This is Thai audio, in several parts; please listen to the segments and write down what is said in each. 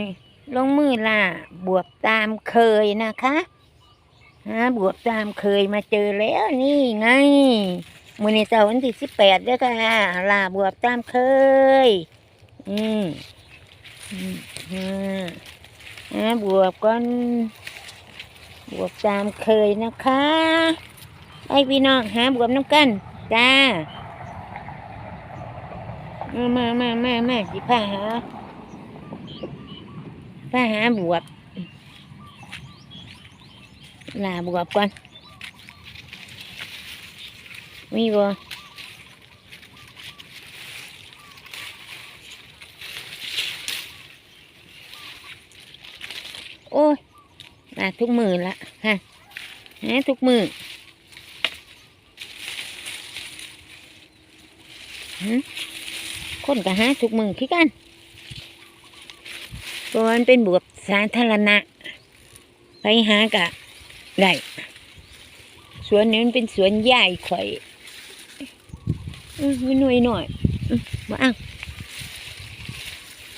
นี่ ลงมือล่ะ บวบตามเคยนะคะฮะบวบตามเคยมาเจอแล้วนี่ไงมือในเสาร์วันที่สิบแปดด้วยค่ะล่าบวบตามเคย อืมอืมอืมฮะบวบก่อนบวบตามเคยนะคะไอพี่น้องหาบวบน้ำกันจ้า มามามามามาสิพาหา พาหาบวบลาบวบก่อน มีบ่โอ้ยลาทุกมือละฮะหาทุกมือคนก็หาทุกมือคือกัน เพราะว่ามันเป็นบวบสาธารณะ ไปหากะได้สวนนี้มันเป็นสวนใหญ่ข่อยอืมหน่วยหน่อยอื้อมาว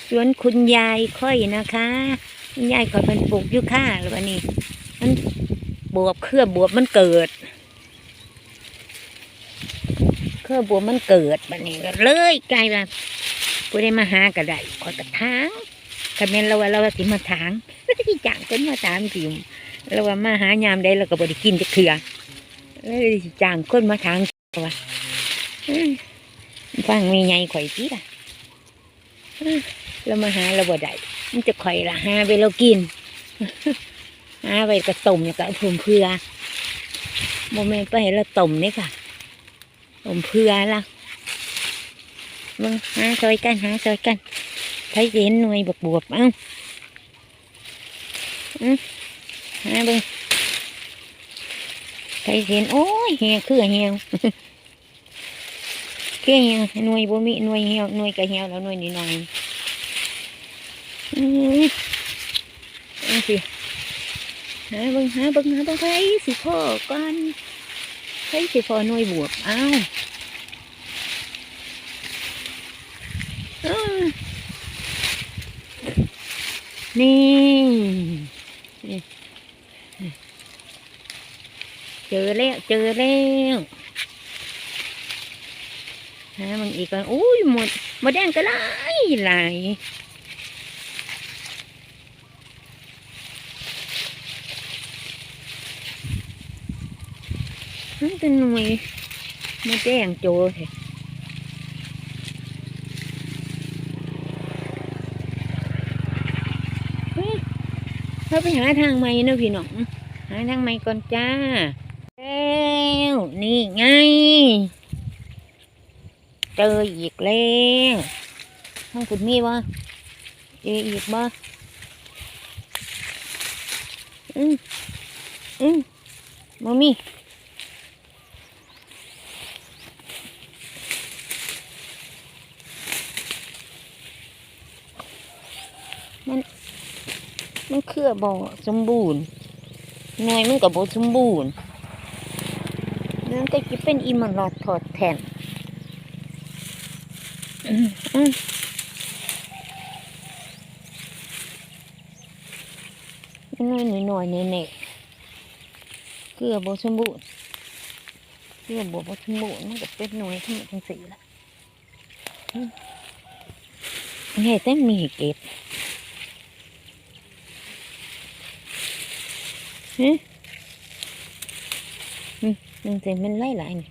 สวนคุณยายค่อยนะคะคุณยายข่อยเป็นปลูกยุค่าหรือว่านี่มันบวบเครือบวบมันเกิด เครือบวบมันเกิดแบบนี้ก็เลยกลายแบบผู้ได้มาหาก็ได้ขอยกระทาง คันแม่นเราว่าเราว่าสิมาทางแล้วก็ที่จ้างคนมาตามสิเราว่ามาหายามใดเราก็บ่ได้กินจะเถื่อเลยสิจ้างคนมาทางว่าฟังมีไงข่อยตีล่ะอื้อเรามาหาเราบ่ได้มันจะข่อยละหาไปเรากินหาไปกระต้มก็เอาถุงเพื่อโมเมนต์ไปให้เราต้มนี่ค่ะผมเพื่อละมึงหาซอยกันหาซอยกัน ใช้เห็นหน่วยบวบบวบเอ้าอืมหาเบิ่งใช้เห็นโอ้ยเหี่ยคือเหี่ยวคือเหี่ยวหน่วยบ่มีหน่วยเหี่ยวหน่วยก็เหี่ยวแล้วหน่วยนิดหน่อยอืมเอาสิหาเบิ่งหาเบิ่งหาเบิ่งไผสิพ่อก่อนไผสิพ่อหน่วยบวบเอ้า อืม นี่ เจอแล้ว เจอแล้วฮะมันอีกก่อนอุ้ยหมดหมดแดงก็ไหลไหลายมันเป็นหน่วยหมดแดงโจ เถอะเราไปหาทางใหม่นะพี่น้องหาทางใหม่ก่อนจ้าแล้วนี่ไง เจออีกแล้วห้องคุณมีบ่เจออีกบ่อืมอืมมามี มันเครือบ่สมบูรณ์หน่วยมันก็บ่สมบูรณ์นั่นก็จะเป็นอีมันลอดถอดแทนอืมอืมน้อยหน่อยๆเน่ๆเกลือบ่สมบูรณ์เกลือบบ่สมบูรณ์มันก็เป็นหน่วยทั้งหมดทั้งสี่ละอืมนี่แต่มีเก็บ ฮึอืมมันจะมันไล่หลายนี่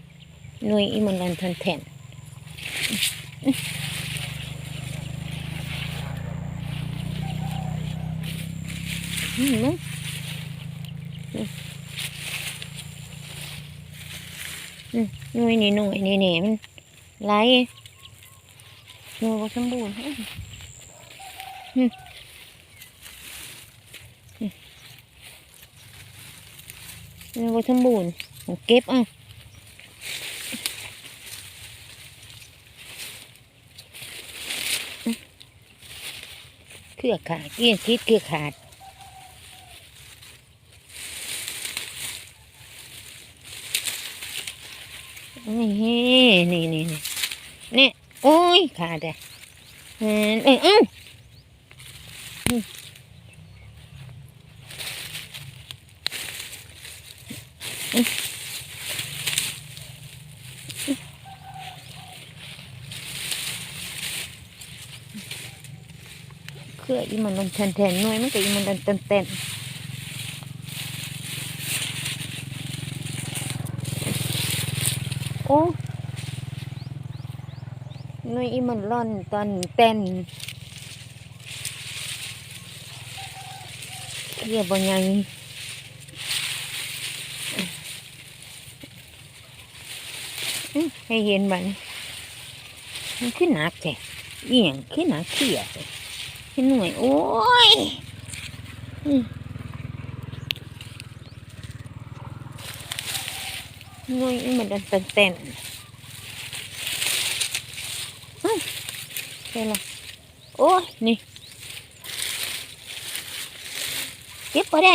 หน่วยอีมันรันทันแทนอืมมั้งอืมหน่วยนี่หน่วยนี่นี่มันไล่หน่วยบ่สมบูรณ์อื มอืมมันบ่สมบูรณ์เก็บอะเครือขาดเกี่ยคิดเครือขาดนี่นี่นี่นี่นี่โอ้ยขาดอะเออเอ้ยเอ้า นี่นี่ เครืออีมันมันแทนแทนๆหน่วยมันก็อีมันเต้นเต้นเต้นโอ้หน่วยอีมันร่อนตอนเต้นเรียบบ่ยังอื้อ ให้เห็นบันมันขึ้นหนักแท้เอียงขึ้นหนักเขียแท้ขึ้นหน่วยโอ้ยหน่วยมันเต้นเต้นเต้นเฮ้ยเห็นละโอ้ยนี่เก็บก็ได้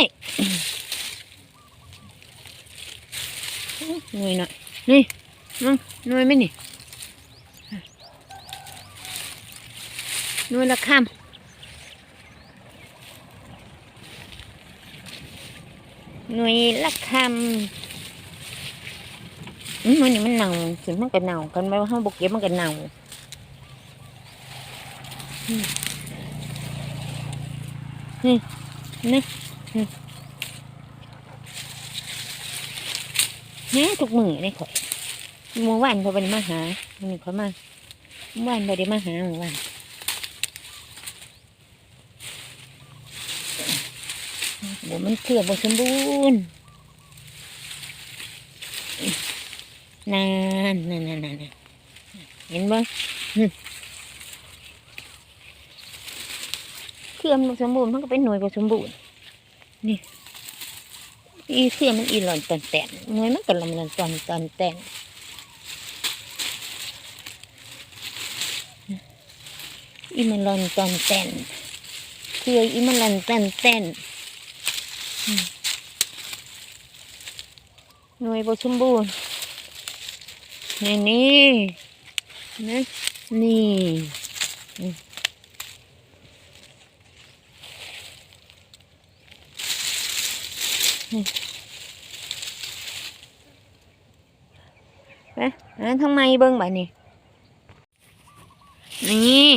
หน่วยหน่อยนี่ มึงหน่วยไหมนี่หน่วยละคำหน่วยละคำอืมมันนี่มันเน่าสิมันก็เน่ากันไปว่าห้องบกเก็บมันก็เน่าอืมนี่นี่นี่ทุกมือเลยข่อย เมื่อวานเขาไปมาหาวันนี้เขามาเมื่อวานไปได้มาหาเมื่อวานบัวมันเคลือบบัสมบูรณ์นานนานนานนานเห็นบ่เคลือบบัสมบูรณ์มันก็เป็นหน่วยบัสมบูรณ์นี่อีเคลือบมันอีหล่อนตอนแตนหน่วยมันก็ล่อนตอนตอนตอนแตน อีมันลอนตอนแตนเคลือบอีมันลอนตอนแตนหน่วยบสมบูรณ์ในนี่นะนี่อืมไปอ่าทำไมเบิ่งแบ่นี่นี่